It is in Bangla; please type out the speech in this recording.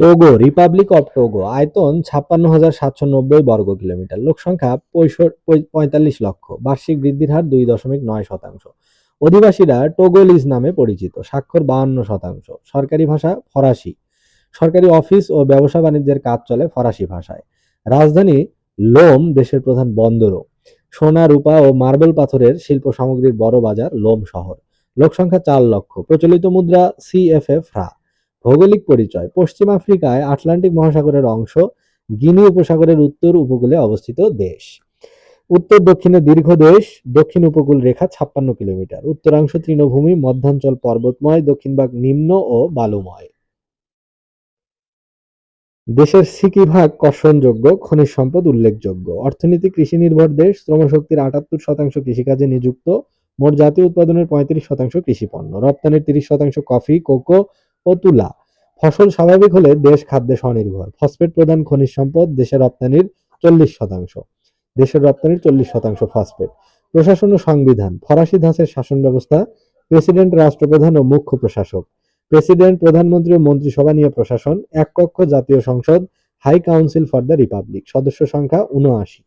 টোগো, রিপাবলিক অফ টোগো, আয়তন ছাপ্পান্ন হাজার সাতশো নব্বই বর্গ কিলোমিটার। লোক সংখ্যা পঁয়তাল্লিশ লক্ষ, বার্ষিক বৃদ্ধির হার দুই দশমিক নয় শতাংশ। অধিবাসীরা টোগোলিজ নামে পরিচিত, স্বাক্ষর বাহান্ন শতাংশ। সরকারি ভাষা ফরাসি। সরকারি অফিস ও ব্যবসা বাণিজ্যের কাজ চলে ফরাসি ভাষায়। রাজধানী লোম দেশের প্রধান বন্দরও। সোনা, রূপা ও মার্বেল পাথরের শিল্প সামগ্রীর বড় বাজার লোম শহর। লোক সংখ্যা চার লক্ষ। প্রচলিত মুদ্রা সিএফএ ফ্রা ভৌগোলিক পরিচয়, পশ্চিম আফ্রিকায় আটলান্টিক মহাসাগরের অংশ, গিনি উপসাগরের উত্তর উপকূলে অবস্থিত দেশ। উত্তর দক্ষিণে দীর্ঘ দেশ, দক্ষিণ উপকূল রেখা ছাপ্পান্ন কিলোমিটার। উত্তরাংশ তৃণভূমি, মধ্যাঞ্চল পর্বতময়, দক্ষিণ ভাগ নিম্ন ও বালুময়। দেশের সিকি ভাগ কর্ষণযোগ্য, খনিজ সম্পদ উল্লেখযোগ্য। অর্থনীতি, কৃষি নির্ভর দেশ, শ্রমশক্তির আটাত্তর শতাংশ কৃষিকাজে নিযুক্ত। মোট জাতীয় উৎপাদনের পঁয়ত্রিশ শতাংশ কৃষি পণ্য রপ্তানির তিরিশ শতাংশ কফি, কোকো ও তুলা ফসল স্বাভাবিক হলে দেশ খাদ্যে স্বনির্ভর। ফসফেট প্রধান খনিজ সম্পদ দেশের রপ্তানির চল্লিশ শতাংশ। দেশের রপ্তানির চল্লিশ শতাংশ ফসফেট। প্রশাসন ও সংবিধান। ফরাসি ধাঁচের শাসন ব্যবস্থা, প্রেসিডেন্ট, রাষ্ট্রপ্রধান ও মুখ্য প্রশাসক। প্রেসিডেন্ট, প্রধানমন্ত্রী ও মন্ত্রিসভা নিয়ে প্রশাসন, এক কক্ষ জাতীয় সংসদ, high council for the republic. সদস্য সংখ্যা উনআশি